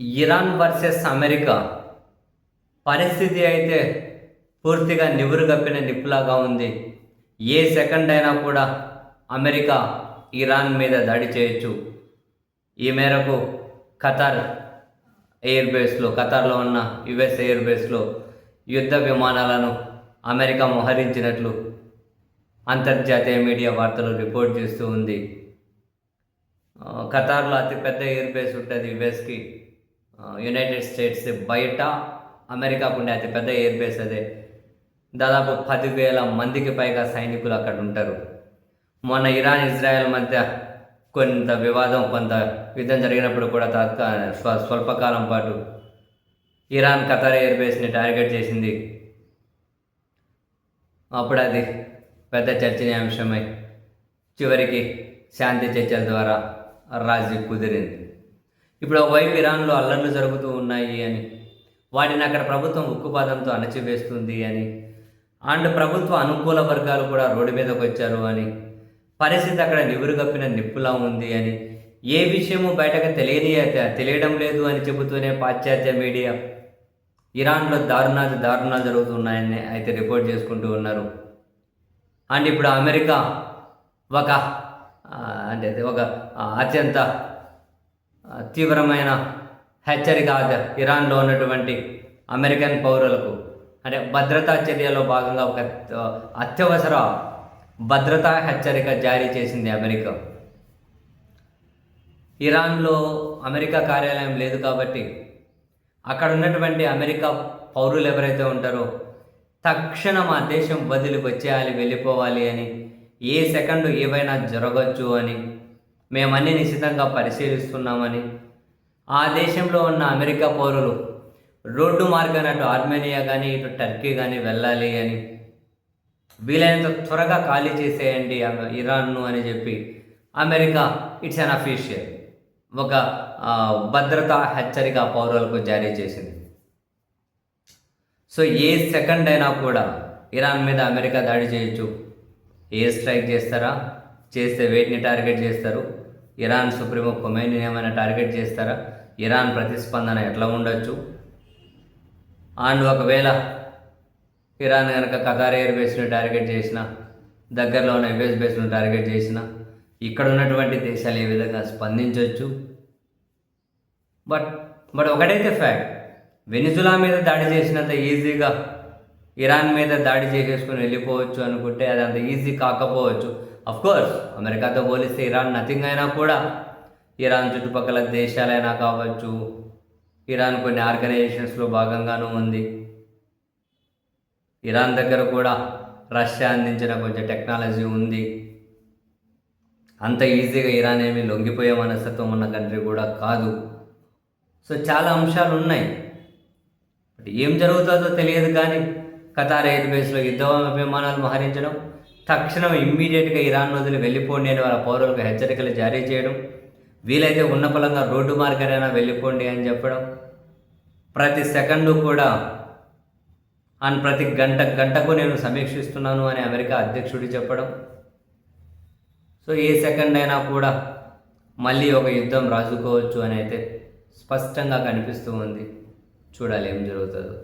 Iran versus America పరిస్థితి అయితే పూర్తిగా నివురు కప్పిన నిప్పులాగా ఉంది. ఏ సెకండ్ అయినా కూడా అమెరికా ఇరాన్ మీద దాడి చేయొచ్చు. ఈ మేరకు ఖతార్ ఎయిర్ బేస్లో ఖతార్లో ఉన్న యుఎస్ ఎయిర్ బేస్లో యుద్ధ విమానాలను అమెరికా మోహరించినట్లు అంతర్జాతీయ మీడియా వార్తలు రిపోర్ట్ చేస్తూ ఉంది. ఖతార్లో అతిపెద్ద ఎయిర్ బేస్ ఉంటుంది యుఎస్కి. యునైటెడ్ స్టేట్స్ బయట అమెరికాకుండే అతిపెద్ద ఎయిర్ బేస్ అదే. దాదాపు పదివేల మందికి పైగా సైనికులు అక్కడ ఉంటారు. మొన్న ఇరాన్ ఇజ్రాయెల్ మధ్య కొంత వివాదం కొంత యుద్ధం జరిగినప్పుడు కూడా తాత్కా స్వ స్వల్పకాలం పాటు ఇరాన్ ఖతార్ ఎయిర్ బేస్ని టార్గెట్ చేసింది. అప్పుడు అది పెద్ద చర్చనీయాంశమై చివరికి శాంతి చర్చల ద్వారా రాజీ కుదిరింది. ఇప్పుడు ఒకవైపు ఇరాన్లో అల్లర్లు జరుగుతూ ఉన్నాయి అని వాటిని అక్కడ ప్రభుత్వం ఉక్కుపాదంతో అణచివేస్తుంది అని అండ్ ప్రభుత్వ అనుకూల వర్గాలు కూడా రోడ్డు మీదకి వచ్చారు అని పరిస్థితి అక్కడ నివురుగప్పిన నిప్పులా ఉంది అని ఏ విషయము బయటకు తెలియని తెలియడం లేదు అని చెబుతూనే పాశ్చాత్య మీడియా ఇరాన్లో దారుణాలు దారుణాలు జరుగుతున్నాయని అయితే రిపోర్ట్ చేసుకుంటూ ఉన్నారు. అండ్ ఇప్పుడు అమెరికా ఒక అంటే ఒక అత్యంత తీవ్రమైన హెచ్చరిక ఇరాన్లో ఉన్నటువంటి అమెరికన్ పౌరులకు అంటే భద్రతా చర్యలో భాగంగా ఒక అత్యవసర భద్రతా హెచ్చరిక జారీ చేసింది అమెరికా. ఇరాన్లో అమెరికా కార్యాలయం లేదు కాబట్టి అక్కడ ఉన్నటువంటి అమెరికా పౌరులు ఎవరైతే ఉంటారో తక్షణం ఆ దేశం వదిలి వచ్చేయాలి వెళ్ళిపోవాలి అని ఏ సెకండ్ ఏవైనా జరగచ్చు అని మేమన్నీ నిశ్చితంగా పరిశీలిస్తున్నామని. ఆ దేశంలో ఉన్న అమెరికా పౌరులు రోడ్డు మార్గాన అటు ఆర్మేనియా కానీ ఇటు టర్కీ కానీ వెళ్ళాలి అని. వీలైనంత త్వరగా ఖాళీ చేసేయండి ఇరాన్ను అని చెప్పి అమెరికా ఇట్స్ అన్ అఫీషియల్ ఒక భద్రతా హెచ్చరిక పౌరులకు జారీ చేసింది. సో ఏ సెకండ్ అయినా కూడా ఇరాన్ మీద అమెరికా దాడి చేయొచ్చు. ఏ స్ట్రైక్ చేస్తారా? చేస్తే వేటిని టార్గెట్ చేస్తారు. ఇరాన్ సుప్రీమో కొమైని ఏమైనా టార్గెట్ చేస్తారా? ఇరాన్ ప్రతిస్పందన ఎట్లా ఉండొచ్చు? అండ్ ఒకవేళ ఇరాన్ కనుక కతార్ ఎయిర్ బేస్ను టార్గెట్ చేసిన దగ్గరలో ఉన్న యుఎస్ బేస్ను టార్గెట్ చేసిన ఇక్కడ ఉన్నటువంటి దేశాలు ఏ విధంగా స్పందించవచ్చు బట్ బట్ ఒకటైతే ఫ్యాక్ట్ వెనిజులా మీద దాడి చేసినంత ఈజీగా ఇరాన్ మీద దాడి చేసేసుకుని వెళ్ళిపోవచ్చు అనుకుంటే అది అంత ఈజీ కాకపోవచ్చు. కోర్స్ అమెరికాతో పోలిస్తే ఇరాన్ నథింగ్ అయినా కూడా ఇరాన్ చుట్టుపక్కల దేశాలైనా కావచ్చు ఇరాన్ కొన్ని ఆర్గనైజేషన్స్లో భాగంగానూ ఉంది. ఇరాన్ దగ్గర కూడా రష్యా అందించిన కొంచెం టెక్నాలజీ ఉంది. అంత ఈజీగా ఇరాన్ ఏమి లొంగిపోయే మనస్తత్వం ఉన్న కంట్రీ కూడా కాదు. సో చాలా అంశాలు ఉన్నాయి. బట్ ఏం జరుగుతుందో తెలియదు కానీ ఖతార్ ఎయిర్ బేస్లో యుద్ధ విమానాలు మహరించడం తక్షణం ఇమ్మీడియట్గా ఇరాన్ వదిలి వెళ్ళిపోండి అని వాళ్ళ పౌరులకు హెచ్చరికలు జారీ చేయడం వీలైతే ఉన్న పలంగా రోడ్డు మార్గానైనా వెళ్ళిపోండి అని చెప్పడం ప్రతి సెకండు కూడా అండ్ ప్రతి గంట గంటకు నేను సమీక్షిస్తున్నాను అని అమెరికా అధ్యక్షుడు చెప్పడం. సో ఏ సెకండ్ అయినా కూడా మళ్ళీ ఒక యుద్ధం రాజుకోవచ్చు అని అయితే స్పష్టంగా కనిపిస్తూ ఉంది. చూడాలి ఏం జరుగుతుందో.